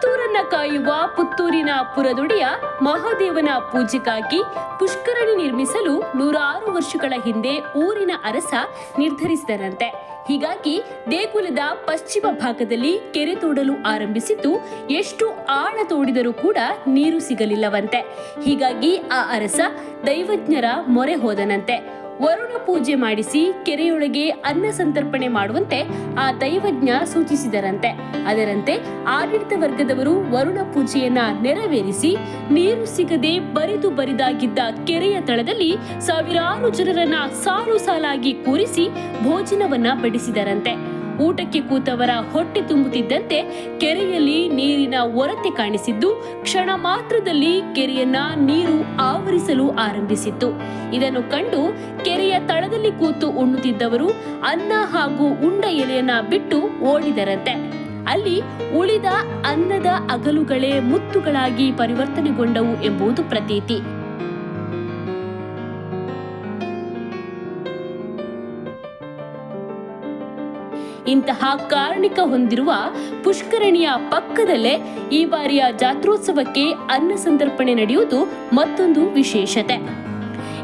ಹತ್ತೂರನ್ನ ಕಾಯುವ ಪುತ್ತೂರಿನ ಪುರದುಡಿಯ ಮಹಾದೇವನ ಪೂಜೆಗಾಗಿ ಪುಷ್ಕರಣಿ ನಿರ್ಮಿಸಲು ನೂರಾರು ವರ್ಷಗಳ ಹಿಂದೆ ಊರಿನ ಅರಸ ನಿರ್ಧರಿಸಿದರಂತೆ. ಹೀಗಾಗಿ ದೇಗುಲದ ಪಶ್ಚಿಮ ಭಾಗದಲ್ಲಿ ಕೆರೆ ತೋಡಲು ಆರಂಭಿಸಿದ್ದು, ಎಷ್ಟು ಆಳ ತೋಡಿದರೂ ಕೂಡ ನೀರು ಸಿಗಲಿಲ್ಲವಂತೆ. ಹೀಗಾಗಿ ಆ ಅರಸ ದೈವಜ್ಞರ ಮೊರೆ ಹೋದನಂತೆ. ವರುಣ ಪೂಜೆ ಮಾಡಿಸಿ ಕೆರೆಯೊಳಗೆ ಅನ್ನ ಸಂತರ್ಪಣೆ ಮಾಡುವಂತೆ ಆ ದೈವಜ್ಞ ಸೂಚಿಸಿದರಂತೆ. ಅದರಂತೆ ಆಡಳಿತ ವರ್ಗದವರು ವರುಣ ಪೂಜೆಯನ್ನ ನೆರವೇರಿಸಿ ನೀರು ಸಿಗದೆ ಬರಿದು ಬರಿದಾಗಿದ್ದ ಕೆರೆಯ ತಳದಲ್ಲಿ ಸಾವಿರಾರು ಜನರನ್ನ ಸಾಲು ಸಾಲಾಗಿ ಕೂರಿಸಿ ಭೋಜನವನ್ನ ಬಡಿಸಿದರಂತೆ. ಊಟಕ್ಕೆ ಕೂತವರ ಹೊಟ್ಟೆ ತುಂಬುತ್ತಿದ್ದಂತೆ ಕೆರೆಯಲ್ಲಿ ನೀರಿನ ಒರತೆ ಕಾಣಿಸಿದ್ದು, ಕ್ಷಣ ಮಾತ್ರದಲ್ಲಿ ಕೆರೆಯನ್ನ ನೀರು ಆವರಿಸಲು ಆರಂಭಿಸಿತ್ತು. ಇದನ್ನು ಕಂಡು ಕೆರೆಯ ತಳದಲ್ಲಿ ಕೂತು ಉಣ್ಣುತ್ತಿದ್ದವರು ಅನ್ನ ಹಾಗೂ ಉಂಡ ಎಲೆಯನ್ನ ಬಿಟ್ಟು ಓಡಿದರಂತೆ. ಅಲ್ಲಿ ಉಳಿದ ಅನ್ನದ ಅಗಲುಗಳೇ ಮುತ್ತುಗಳಾಗಿ ಪರಿವರ್ತನೆಗೊಂಡವು ಎಂಬುದು ಪ್ರತೀತಿ. ಇಂತಹ ಕಾರ್ಣಿಕ ಹೊಂದಿರುವ ಪುಷ್ಕರಣಿಯ ಪಕ್ಕದಲ್ಲೇ ಈ ಬಾರಿಯ ಜಾತ್ರೋತ್ಸವಕ್ಕೆ ಅನ್ನ ಸಂತರ್ಪಣೆ ನಡೆಯುವುದು ಮತ್ತೊಂದು ವಿಶೇಷತೆ.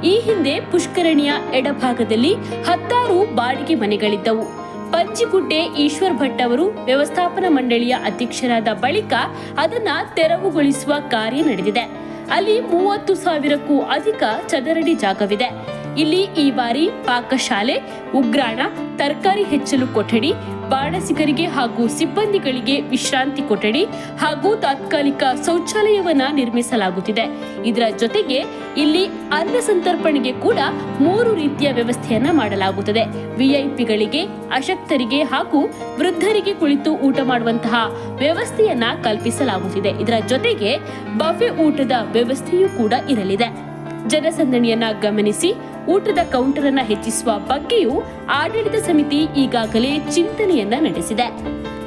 ಈ ಹಿಂದೆ ಪುಷ್ಕರಣಿಯ ಎಡಭಾಗದಲ್ಲಿ ಹತ್ತಾರು ಬಾಡಿಗೆ ಮನೆಗಳಿದ್ದವು. ಪಂಚಿಗುಡ್ಡೆ ಈಶ್ವರ್ ಭಟ್ ಅವರು ವ್ಯವಸ್ಥಾಪನಾ ಮಂಡಳಿಯ ಅಧ್ಯಕ್ಷರಾದ ಬಳಿಕ ಅದನ್ನ ತೆರವುಗೊಳಿಸುವ ಕಾರ್ಯ ನಡೆದಿದೆ. ಅಲ್ಲಿ ಮೂವತ್ತು ಸಾವಿರಕ್ಕೂ ಅಧಿಕ ಚದರಡಿ ಜಾಗವಿದೆ. ಇಲ್ಲಿ ಈ ಬಾರಿ ಪಾಕಶಾಲೆ, ಉಗ್ರಾಣ, ತರಕಾರಿ ಹೆಚ್ಚಲು ಕೊಠಡಿ, ಬಾಣಸಿಗರಿಗೆ ಹಾಗೂ ಸಿಬ್ಬಂದಿಗಳಿಗೆ ವಿಶ್ರಾಂತಿ ಕೊಠಡಿ ಹಾಗೂ ತಾತ್ಕಾಲಿಕ ಶೌಚಾಲಯವನ್ನ ನಿರ್ಮಿಸಲಾಗುತ್ತಿದೆ. ಇದರ ಜೊತೆಗೆ ಇಲ್ಲಿ ಅನ್ನ ಸಂತರ್ಪಣೆಗೆ ಕೂಡ ಮೂರು ರೀತಿಯ ವ್ಯವಸ್ಥೆಯನ್ನ ಮಾಡಲಾಗುತ್ತದೆ. ವಿಐಪಿಗಳಿಗೆ, ಅಶಕ್ತರಿಗೆ ಹಾಗೂ ವೃದ್ಧರಿಗೆ ಕುಳಿತು ಊಟ ಮಾಡುವಂತಹ ವ್ಯವಸ್ಥೆಯನ್ನ ಕಲ್ಪಿಸಲಾಗುತ್ತಿದೆ. ಇದರ ಜೊತೆಗೆ ಬಫೆ ಊಟದ ವ್ಯವಸ್ಥೆಯೂ ಕೂಡ ಇರಲಿದೆ. ಜನಸಂದಣಿಯನ್ನ ಗಮನಿಸಿ ಊಟದ ಕೌಂಟರ್ ಅನ್ನ ಹೆಚ್ಚಿಸುವ ಬಗ್ಗೆಯೂ ಆಡಳಿತ ಸಮಿತಿ ಈಗಾಗಲೇ ಚಿಂತನೆಯನ್ನ ನಡೆಸಿದೆ.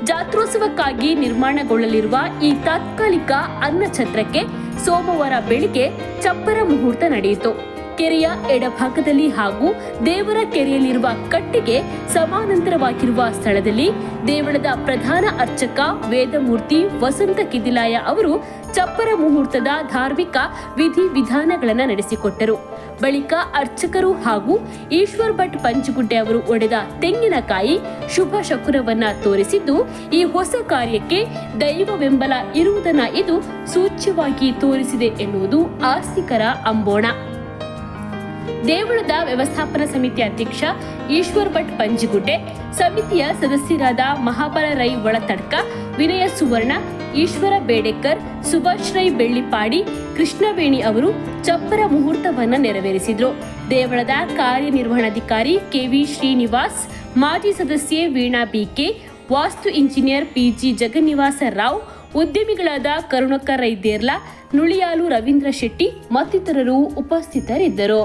ಜಾತ್ರೋತ್ಸವಕ್ಕಾಗಿ ನಿರ್ಮಾಣಗೊಳ್ಳಲಿರುವ ಈ ತಾತ್ಕಾಲಿಕ ಅನ್ನ ಛತ್ರಕ್ಕೆ ಸೋಮವಾರ ಬೆಳಿಗ್ಗೆ ಚಪ್ಪರ ಮುಹೂರ್ತ ನಡೆಯಿತು. ಕೆರೆಯ ಎಡಭಾಗದಲ್ಲಿ ಹಾಗೂ ದೇವರ ಕೆರೆಯಲ್ಲಿರುವ ಕಟ್ಟಿಗೆ ಸಮಾನಾಂತರವಾಗಿರುವ ಸ್ಥಳದಲ್ಲಿ ದೇವಳದ ಪ್ರಧಾನ ಅರ್ಚಕ ವೇದಮೂರ್ತಿ ವಸಂತ ಕಿದಿಲಾಯ ಅವರು ಚಪ್ಪರ ಮುಹೂರ್ತದ ಧಾರ್ಮಿಕ ವಿಧಿ ವಿಧಾನಗಳನ್ನು ನಡೆಸಿಕೊಟ್ಟರು. ಬಳಿಕ ಅರ್ಚಕರು ಹಾಗೂ ಈಶ್ವರ್ ಭಟ್ ಪಂಚಗುಡ್ಡೆ ಅವರು ಒಡೆದ ತೆಂಗಿನಕಾಯಿ ಶುಭ ಶಕುನವನ್ನ ತೋರಿಸಿದ್ದು, ಈ ಹೊಸ ಕಾರ್ಯಕ್ಕೆ ದೈವ ಬೆಂಬಲ ಇರುವುದನ್ನ ಇದು ಸೂಚ್ಯವಾಗಿ ತೋರಿಸಿದೆ ಎನ್ನುವುದು ಆಸ್ತಿಕರ ಅಂಬೋಣ. ದೇಗುಲದ ವ್ಯವಸ್ಥಾಪನಾ ಸಮಿತಿ ಅಧ್ಯಕ್ಷ ಈಶ್ವರ್ ಭಟ್ ಪಂಜಿಗುಡ್ಡೆ, ಸಮಿತಿಯ ಸದಸ್ಯರಾದ ಮಹಾಬಲ ರೈ ಒಳತಡ್ಕ, ವಿನಯ ಸುವರ್ಣ, ಈಶ್ವರ ಬೇಡೇಕರ್, ಸುಭಾಷ್ ರೈ ಬೆಳ್ಳಿಪಾಡಿ, ಕೃಷ್ಣವೇಣಿ ಅವರು ಚಪ್ಪರ ಮುಹೂರ್ತವನ್ನು ನೆರವೇರಿಸಿದರು. ದೇವಳದ ಕಾರ್ಯನಿರ್ವಹಣಾಧಿಕಾರಿ ಕೆವಿ ಶ್ರೀನಿವಾಸ್, ಮಾಜಿ ಸದಸ್ಯೆ Veena B K vastu engineer P G Jagannivasa Rao, ಉದ್ಯಮಿಗಳಾದ Karunakar Rai Derla Nuliyalu Ravindra Shetty ಮತ್ತಿತರರು ಉಪಸ್ಥಿತರಿದ್ದರು.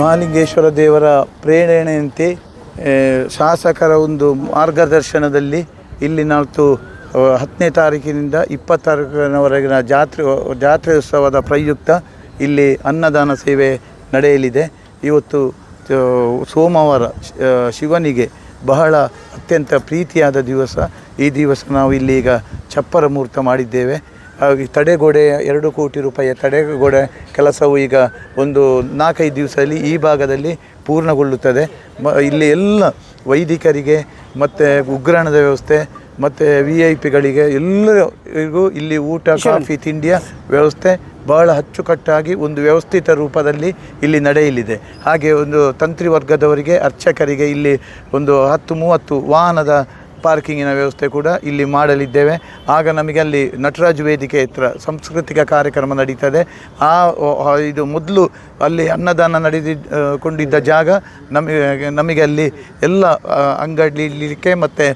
ಮಹಾಲಿಂಗೇಶ್ವರ ದೇವರ ಪ್ರೇರಣೆಯಂತೆ ಶಾಸಕರ ಒಂದು ಮಾರ್ಗದರ್ಶನದಲ್ಲಿ ಇಲ್ಲಿ ನಾಲ್ಕು ಹತ್ತನೇ ತಾರೀಕಿನಿಂದ ಇಪ್ಪತ್ತಾರೀಕಿನವರೆಗಿನ ಜಾತ್ರೆ ಜಾತ್ರೆ ಉತ್ಸವದ ಪ್ರಯುಕ್ತ ಇಲ್ಲಿ ಅನ್ನದಾನ ಸೇವೆ ನಡೆಯಲಿದೆ. ಇವತ್ತು ಸೋಮವಾರ ಶಿವನಿಗೆ ಬಹಳ ಅತ್ಯಂತ ಪ್ರೀತಿಯಾದ ದಿವಸ. ಈ ದಿವಸ ನಾವು ಇಲ್ಲಿ ಈಗ ಚಪ್ಪರ ಮುಹೂರ್ತ ಮಾಡಿದ್ದೇವೆ. ತಡೆಗೋಡೆ ಎರಡು ಕೋಟಿ ರೂಪಾಯಿಯ ತಡೆಗೋಡೆ ಕೆಲಸವು ಈಗ ಒಂದು ನಾಲ್ಕೈದು ದಿವಸದಲ್ಲಿ ಈ ಭಾಗದಲ್ಲಿ ಪೂರ್ಣಗೊಳ್ಳುತ್ತದೆ. ಮ ಇಲ್ಲಿ ಎಲ್ಲ ವೈದಿಕರಿಗೆ ಮತ್ತು ಉಗ್ರಾಣದ ವ್ಯವಸ್ಥೆ ಮತ್ತು ವಿ ಐ ಪಿಗಳಿಗೆ ಎಲ್ಲರಿಗೂ ಇಲ್ಲಿ ಊಟ ಕಾಫಿ ತಿಂಡಿಯ ವ್ಯವಸ್ಥೆ ಬಹಳ ಅಚ್ಚುಕಟ್ಟಾಗಿ ಒಂದು ವ್ಯವಸ್ಥಿತ ರೂಪದಲ್ಲಿ ಇಲ್ಲಿ ನಡೆಯಲಿದೆ. ಹಾಗೆ ಒಂದು ತಂತ್ರಿ ವರ್ಗದವರಿಗೆ ಅರ್ಚಕರಿಗೆ ಇಲ್ಲಿ ಒಂದು ಹತ್ತು ಮೂವತ್ತು ವಾಹನದ ಪಾರ್ಕಿಂಗಿನ ವ್ಯವಸ್ಥೆ ಕೂಡ ಇಲ್ಲಿ ಮಾಡಲಿದ್ದೇವೆ. ಆಗ ನಮಗೆ ಅಲ್ಲಿ ನಟರಾಜ್ ವೇದಿಕೆ ಹತ್ರ ಸಾಂಸ್ಕೃತಿಕ ಕಾರ್ಯಕ್ರಮ ನಡೀತದೆ. ಆ ಇದು ಮೊದಲು ಅಲ್ಲಿ ಅನ್ನದಾನ ನಡೆದಿ ಕೊಂಡಿದ್ದ ಜಾಗ ನಮಗೆ ನಮಗೆ ಅಲ್ಲಿ ಎಲ್ಲ ಅಂಗಡಿಲಿಕ್ಕೆ ಮತ್ತು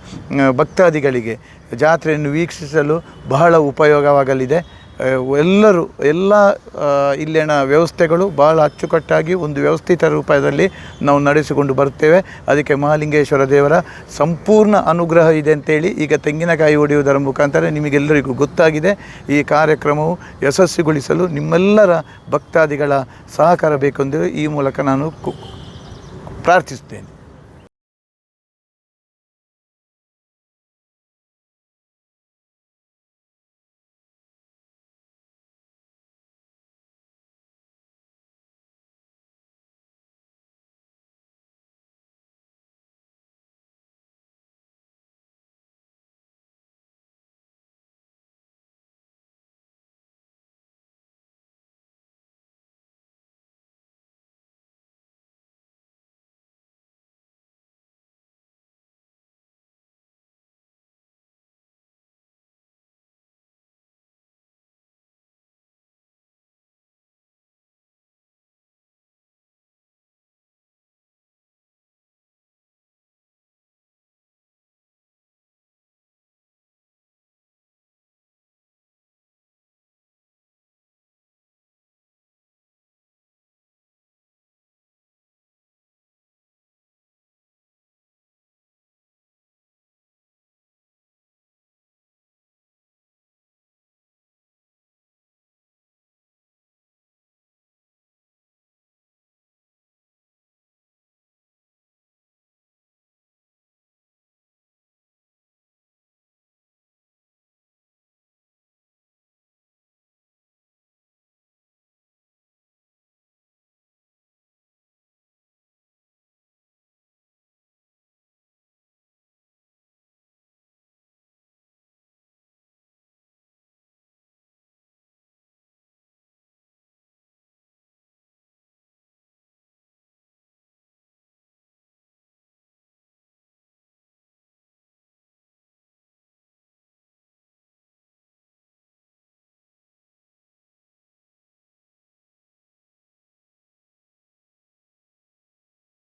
ಭಕ್ತಾದಿಗಳಿಗೆ ಜಾತ್ರೆಯನ್ನು ವೀಕ್ಷಿಸಲು ಬಹಳ ಉಪಯೋಗವಾಗಲಿದೆ. ಎಲ್ಲರೂ ಎಲ್ಲ ಇಲ್ಲಿನ ವ್ಯವಸ್ಥೆಗಳು ಭಾಳ ಅಚ್ಚುಕಟ್ಟಾಗಿ ಒಂದು ವ್ಯವಸ್ಥಿತ ರೂಪದಲ್ಲಿ ನಾವು ನಡೆಸಿಕೊಂಡು ಬರ್ತೇವೆ ಅದಕ್ಕೆ ಮಹಾಲಿಂಗೇಶ್ವರ ದೇವರ ಸಂಪೂರ್ಣ ಅನುಗ್ರಹ ಇದೆ ಅಂತೇಳಿ ಈಗ ತೆಂಗಿನಕಾಯಿ ಹೊಡೆಯುವುದರ ಮುಖಾಂತರ ನಿಮಗೆಲ್ಲರಿಗೂ ಗೊತ್ತಾಗಿದೆ. ಈ ಕಾರ್ಯಕ್ರಮವು ಯಶಸ್ವಿಗೊಳಿಸಲು ನಿಮ್ಮೆಲ್ಲರ ಭಕ್ತಾದಿಗಳ ಸಹಕಾರ ಬೇಕೆಂದು ಈ ಮೂಲಕ ನಾನು ಪ್ರಾರ್ಥಿಸುತ್ತೇನೆ.